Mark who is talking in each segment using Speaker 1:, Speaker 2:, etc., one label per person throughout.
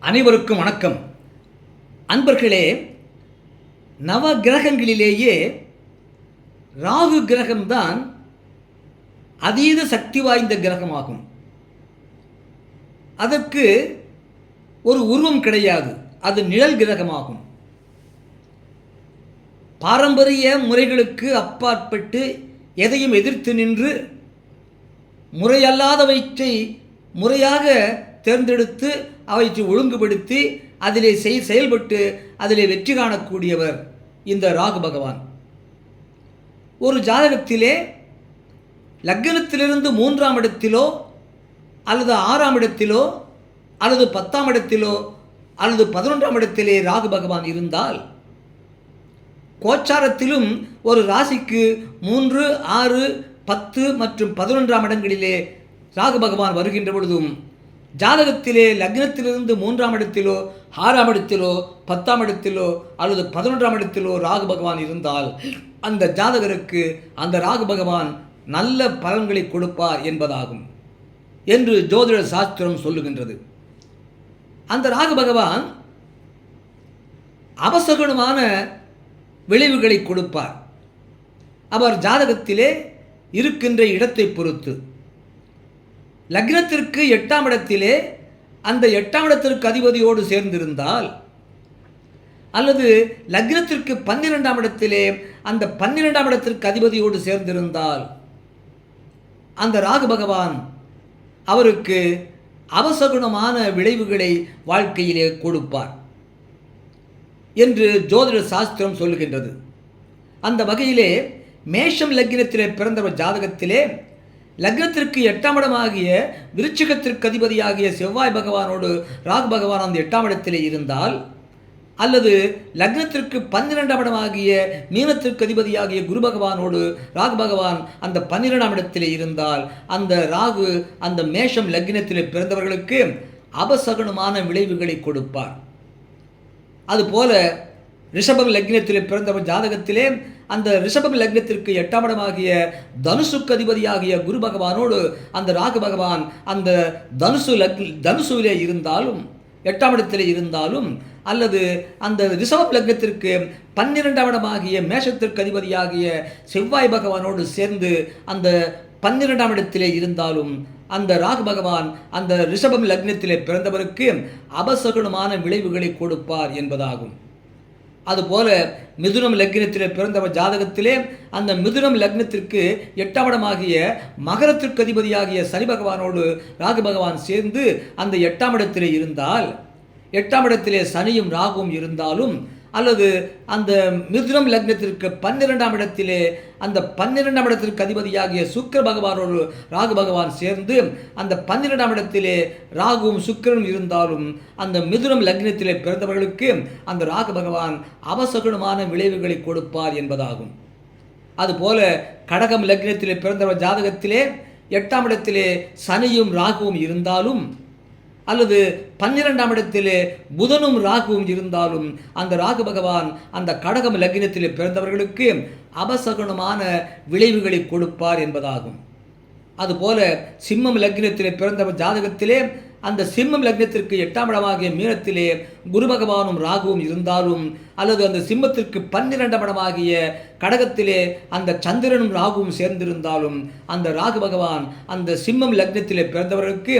Speaker 1: அனைவருக்கும் வணக்கம். அன்பர்களே நவ கிரகங்களிலேயே ராகு கிரகம்தான் அதீத சக்தி வாய்ந்த கிரகமாகும். அதற்கு ஒரு உருவம் கிடையாது. அது நிழல் கிரகமாகும். பாரம்பரிய முறைகளுக்கு அப்பாற்பட்டு எதையும் எதிர்த்து நின்று முறையல்லாதவற்றை முறையாக தேர்ந்தெடுத்து அவற்றை ஒழுங்குபடுத்தி அதிலே செய் செயல்பட்டு அதிலே வெற்றி காணக்கூடியவர் இந்த ராகு பகவான். ஒரு ஜாதகத்திலே லக்னத்திலிருந்து மூன்றாம் இடத்திலோ அல்லது ஆறாம் இடத்திலோ அல்லது பத்தாம் இடத்திலோ அல்லது பதினொன்றாம் இடத்திலே ராகு பகவான் இருந்தால் கோச்சாரத்திலும் ஒரு ராசிக்கு மூன்று ஆறு பத்து மற்றும் பதினொன்றாம் இடங்களிலே ராகு பகவான் வருகின்ற பொழுதும் ஜாதகத்திலே லக்னத்திலிருந்து மூன்றாம் இடத்திலோ ஆறாம் இடத்திலோ பத்தாம் இடத்திலோ அல்லது பதினொன்றாம் இடத்திலோ ராகு பகவான் இருந்தால் அந்த ஜாதகருக்கு அந்த ராகு பகவான் நல்ல பலன்களை கொடுப்பார் என்பதாகும் என்று ஜோதிட சாஸ்திரம் சொல்லுகின்றது. அந்த ராகு பகவான் அவசகுணமான விளைவுகளை கொடுப்பார். அவர் ஜாதகத்திலே இருக்கின்ற இடத்தை பொறுத்து லக்னத்திற்கு எட்டாம் இடத்திலே அந்த எட்டாம் இடத்திற்கு அதிபதியோடு சேர்ந்திருந்தால் அல்லது லக்னத்திற்கு பன்னிரெண்டாம் இடத்திலே அந்த பன்னிரெண்டாம் இடத்திற்கு அதிபதியோடு சேர்ந்திருந்தால் அந்த ராகு பகவான் அவருக்கு அவசகுணமான விளைவுகளை வாழ்க்கையிலே கொடுப்பார் என்று ஜோதிட சாஸ்திரம் சொல்லுகின்றது. அந்த வகையிலே மேஷம் லக்னத்திலே பிறந்தவர் ஜாதகத்திலே லக்னத்திற்கு எட்டாம் இடமாகிய விருச்சிகத்திற்கு அதிபதியாகிய செவ்வாய் பகவானோடு ராகு பகவான் அந்த எட்டாம் இடத்திலே இருந்தால் அல்லது லக்னத்திற்கு பன்னிரெண்டாம் இடமாகிய மீனத்திற்கு அதிபதியாகிய குரு பகவானோடு ராகு பகவான் அந்த பன்னிரெண்டாம் இடத்திலே இருந்தால் அந்த ராகு அந்த மேஷம் லக்னத்திலே பிறந்தவர்களுக்கு அபசகனமான விளைவுகளை கொடுப்பார். அதுபோல ரிஷபம் லக்னத்திலே பிறந்தவர் ஜாதகத்திலே அந்த ரிஷபம் லக்னத்திற்கு எட்டாம் இடமாகிய தனுசுக்கு அதிபதியாகிய குரு பகவானோடு அந்த ராகு பகவான் அந்த தனுசு லக் தனுசுவிலே இருந்தாலும் எட்டாம் இடத்திலே இருந்தாலும் அல்லது அந்த ரிஷபம் லக்னத்திற்கு பன்னிரெண்டாம் இடமாகிய மேஷத்திற்கு அதிபதியாகிய செவ்வாய் பகவானோடு சேர்ந்து அந்த பன்னிரெண்டாம் இடத்திலே இருந்தாலும் அந்த ராகு பகவான் அந்த ரிஷபம் லக்னத்திலே பிறந்தவருக்கு அபசகுணமான விளைவுகளை கொடுப்பார் என்பதாகும். அதுபோல மிதுனம் லக்னத்திலே பிறந்தவர் ஜாதகத்திலே அந்த மிதுனம் லக்னத்திற்கு எட்டாம் இடமாகிய மகரத்திற்கு அதிபதியாகிய சனி பகவானோடு ராகு பகவான் சேர்ந்து அந்த எட்டாம் இடத்திலே இருந்தால் எட்டாம் இடத்திலே சனியும் ராகுவும் இருந்தாலும் அல்லது அந்த மிதுனம் லக்னத்திற்கு பன்னிரெண்டாம் இடத்திலே அந்த பன்னிரெண்டாம் இடத்திற்கு அதிபதியாகிய சுக்கர பகவானோடு ராகு பகவான் சேர்ந்து அந்த பன்னிரெண்டாம் இடத்திலே ராகுவும் சுக்கிரனும் இருந்தாலும் அந்த மிதுனம் லக்னத்திலே பிறந்தவர்களுக்கு அந்த ராகு பகவான் அவசகுணமான விளைவுகளை கொடுப்பார் என்பதாகும். அதுபோல கடகம் லக்னத்திலே பிறந்தவர் ஜாதகத்திலே எட்டாம் இடத்திலே சனியும் ராகுவும் இருந்தாலும் அல்லது பன்னிரெண்டாம் இடத்திலே புதனும் ராகுவும் இருந்தாலும் அந்த ராகு பகவான் அந்த கடகம் லக்னத்தில் பிறந்தவர்களுக்கு அபசகுணமான விளைவுகளை கொடுப்பார் என்பதாகும். அதுபோல சிம்மம் லக்னத்திலே பிறந்தவர் ஜாதகத்திலே அந்த சிம்மம் லக்னத்திற்கு எட்டாம் இடமாகிய மீனத்திலே குரு பகவானும் ராகுவும் இருந்தாலும் அல்லது அந்த சிம்மத்திற்கு பன்னிரெண்டாம் இடமாகிய கடகத்திலே அந்த சந்திரனும் ராகுவும் சேர்ந்திருந்தாலும் அந்த ராகு பகவான் அந்த சிம்மம் லக்னத்திலே பிறந்தவர்களுக்கு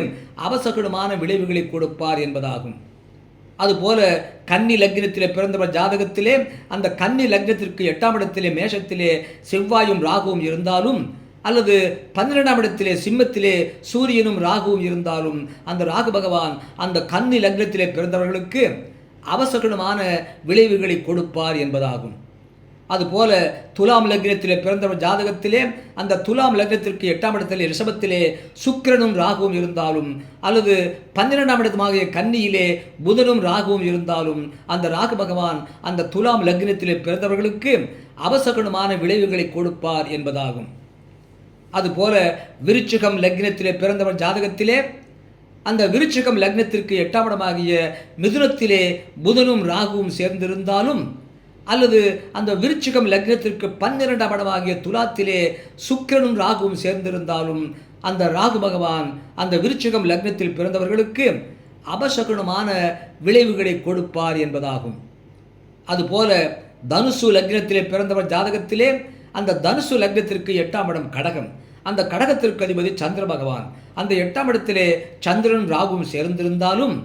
Speaker 1: அவசகுணமான விளைவுகளை கொடுப்பார் என்பதாகும். அதுபோல கன்னி லக்னத்திலே பிறந்தவர் ஜாதகத்திலே அந்த கன்னி லக்னத்திற்கு எட்டாம் இடத்திலே மேஷத்திலே செவ்வாயும் ராகுவும் இருந்தாலும் அல்லது பன்னிரெண்டாம் இடத்திலே சிம்மத்திலே சூரியனும் ராகுவும் இருந்தாலும் அந்த ராகு பகவான் அந்த கன்னி லக்னத்திலே பிறந்தவர்களுக்கு அவசகுணமான விளைவுகளை கொடுப்பார் என்பதாகும். அதுபோல துலாம் லக்னத்திலே பிறந்தவர் ஜாதகத்திலே அந்த துலாம் லக்னத்திற்கு எட்டாம் இடத்திலே ரிஷபத்திலே சுக்கிரனும் ராகுவும் இருந்தாலும் அல்லது பன்னிரெண்டாம் இடமாகிய கன்னியிலே புதனும் ராகுவும் இருந்தாலும் அந்த ராகு பகவான் அந்த துலாம் லக்னத்திலே பிறந்தவர்களுக்கு அவசகுணமான விளைவுகளை கொடுப்பார் என்பதாகும். அதுபோல விருச்சிகம் லக்னத்திலே பிறந்தவர் ஜாதகத்திலே அந்த விருச்சிகம் லக்னத்திற்கு எட்டாம் இடமாகிய மிதுனத்திலே புதனும் ராகுவும் சேர்ந்திருந்தாலும் அல்லது அந்த விருச்சிகம் லக்னத்திற்கு பன்னிரெண்டாம் இடமாகிய துலாத்திலே சுக்கிரனும் ராகுவும் சேர்ந்திருந்தாலும் அந்த ராகு பகவான் அந்த விருச்சிகம் லக்னத்தில் பிறந்தவர்களுக்கு அபசகுனமான விளைவுகளை கொடுப்பார் என்பதாகும். அதுபோல தனுசு லக்னத்திலே பிறந்தவர் ஜாதகத்திலே அந்த தனுசு லக்னத்திற்கு எட்டாம் இடம் கடகம். அந்த கடகத்திற்கு அதிபதி சந்திர பகவான். அந்த எட்டாம் இடத்திலே சந்திரன் ராகுவும் சேர்ந்திருந்தாலும்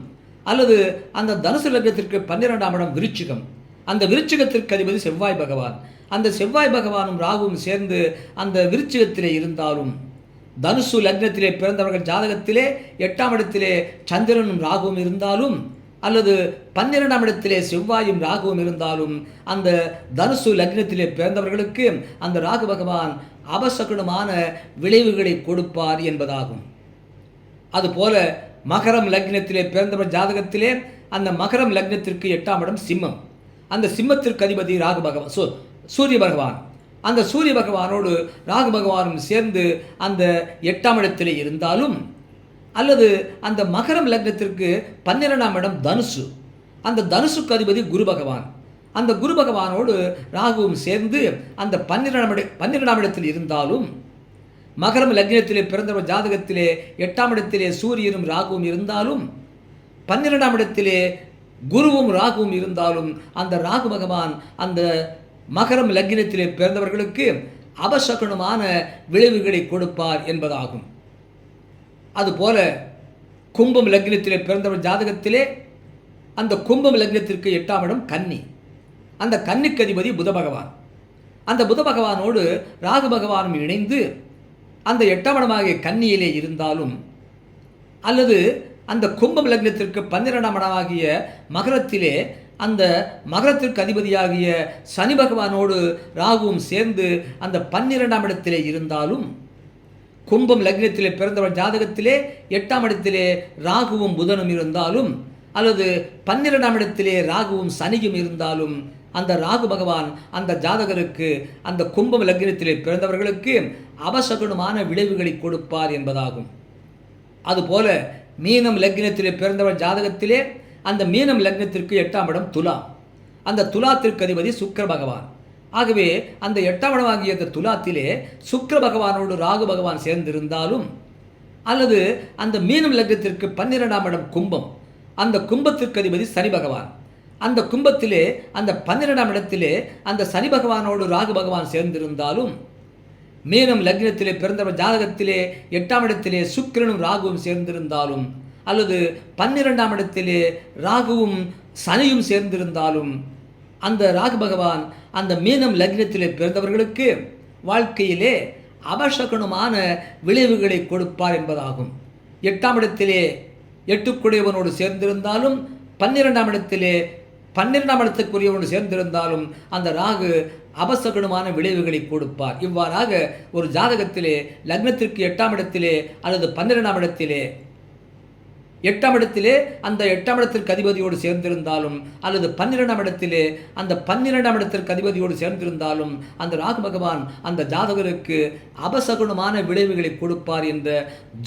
Speaker 1: அல்லது அந்த தனுசு லக்னத்திற்கு பன்னிரெண்டாம் இடம் விருச்சிகம். அந்த விருச்சிகத்திற்கு அதிபதி செவ்வாய் பகவான். அந்த செவ்வாய் பகவானும் ராகுவும் சேர்ந்து அந்த விருச்சிகத்திலே இருந்தாலும் தனுசு லக்னத்திலே பிறந்தவர்கள் ஜாதகத்திலே எட்டாம் இடத்திலே சந்திரனும் ராகுவும் இருந்தாலும் அல்லது பன்னிரெண்டாம் இடத்திலே செவ்வாயும் ராகுவும் இருந்தாலும் அந்த தனுசு லக்னத்திலே பிறந்தவர்களுக்கு அந்த ராகு பகவான் அபசகுணமான விளைவுகளை கொடுப்பார் என்பதாகும். அதுபோல மகரம் லக்னத்திலே பிறந்தவர் ஜாதகத்திலே அந்த மகரம் லக்னத்திற்கு எட்டாம் இடம் சிம்மம். அந்த சிம்மத்திற்கு அதிபதி ராகு பகவான் சூ சூரிய பகவான். அந்த சூரிய பகவானோடு ராகு பகவானும் சேர்ந்து அந்த எட்டாம் இடத்திலே இருந்தாலும் அல்லது அந்த மகரம் லக்னத்திற்கு பன்னிரெண்டாம் இடம் தனுசு. அந்த தனுசுக்கு அதிபதி குரு பகவான். அந்த குரு பகவானோடு ராகுவும் சேர்ந்து அந்த பன்னிரெண்டாம் இட பன்னிரெண்டாம் இடத்தில் இருந்தாலும் மகரம் லக்னத்திலே பிறந்தவர் ஜாதகத்திலே எட்டாம் இடத்திலே சூரியனும் ராகுவும் இருந்தாலும் பன்னிரெண்டாம் இடத்திலே குருவும் ராகுவும் இருந்தாலும் அந்த ராகு பகவான் அந்த மகரம் லக்னத்திலே பிறந்தவர்களுக்கு அபசகுணமான விளைவுகளை கொடுப்பார் என்பதாகும். அதுபோல கும்பம் லக்னத்திலே பிறந்தவர் ஜாதகத்திலே அந்த கும்பம் லக்னத்திற்கு எட்டாம் இடம் கன்னி. அந்த கன்னிக்கு அதிபதி புத பகவான். அந்த புத பகவானோடு ராகு பகவானும் இணைந்து அந்த எட்டாம் இடமாகிய கன்னியிலே இருந்தாலும் அல்லது அந்த கும்பம் லக்னத்திற்கு பன்னிரெண்டாம் இடமாகிய மகரத்திலே அந்த மகரத்திற்கு அதிபதியாகிய சனி பகவானோடு ராகுவும் சேர்ந்து அந்த பன்னிரெண்டாம் இடத்திலே இருந்தாலும் கும்பம் லக்னத்திலே பிறந்தவர் ஜாதகத்திலே எட்டாம் இடத்திலே ராகுவும் புதனும் இருந்தாலும் அல்லது பன்னிரெண்டாம் இடத்திலே ராகுவும் சனியும் இருந்தாலும் அந்த ராகு பகவான் அந்த ஜாதகருக்கு அந்த கும்பம் லக்னத்திலே பிறந்தவர்களுக்கு அவசகுணமான விளைவுகளை கொடுப்பார் என்பதாகும். அதுபோல மீனம் லக்னத்திலே பிறந்தவர் ஜாதகத்திலே அந்த மீனம் லக்னத்திற்கு எட்டாம் இடம் துலா அந்த துலாத்திற்கு அதிபதி சுக்கிர பகவான். ஆகவே அந்த எட்டாம் இடமாகிய அந்த துலாத்திலே சுக்ர பகவானோடு ராகு பகவான் சேர்ந்திருந்தாலும் அல்லது அந்த மீனம் லக்னத்திற்கு பன்னிரெண்டாம் இடம் கும்பம் அந்த கும்பத்திற்கு அதிபதி சனி பகவான். அந்த கும்பத்திலே அந்த பன்னிரெண்டாம் இடத்திலே அந்த சனி பகவானோடு ராகு பகவான் சேர்ந்திருந்தாலும் மீனம் லக்னத்திலே பிறந்தவர் ஜாதகத்திலே எட்டாம் இடத்திலே சுக்கிரனும் ராகுவும் சேர்ந்திருந்தாலும் அல்லது பன்னிரெண்டாம் இடத்திலே ராகுவும் சனியும் சேர்ந்திருந்தாலும் அந்த ராகு பகவான் அந்த மீனம் லக்னத்திலே பிறந்தவர்களுக்கு வாழ்க்கையிலே அபசகுணமான விளைவுகளை கொடுப்பார் என்பதாகும். எட்டாம் இடத்திலே எட்டுக்குடையவனோடு சேர்ந்திருந்தாலும் பன்னிரெண்டாம் இடத்திலே பன்னிரெண்டாம் இடத்துக்குரியவனோடு சேர்ந்திருந்தாலும் அந்த ராகு அபசகுணமான விளைவுகளை கொடுப்பார். இவ்வாறாக ஒரு ஜாதகத்திலே லக்னத்திற்கு எட்டாம் இடத்திலே அல்லது பன்னிரெண்டாம் இடத்திலே எட்டாம் இடத்திலே அந்த எட்டாம் இடத்திற்கு அதிபதியோடு சேர்ந்திருந்தாலும் அல்லது பன்னிரெண்டாம் இடத்திலே அந்த பன்னிரெண்டாம் இடத்திற்கு அதிபதியோடு சேர்ந்திருந்தாலும் அந்த ராகு பகவான் அந்த ஜாதகருக்கு அபசகுணமான விளைவுகளை கொடுப்பார் என்ற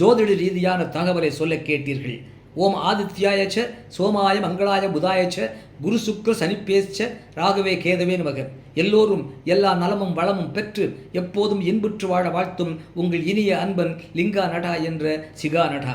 Speaker 1: ஜோதிட ரீதியான தகவலை சொல்ல கேட்டீர்கள். ஓம் ஆதித்யாயச்ச சோமாய மங்களாய புதாயச்ச குரு சுக்ர சனிப்பேச்ச ராகவே கேதவே நமக. எல்லோரும் எல்லா நலமும் வளமும் பெற்று எப்போதும் இன்புற்று வாழ வாழ்த்தும் உங்கள் இனிய அன்பன் லிங்கா நடா என்ற சிகா நடா.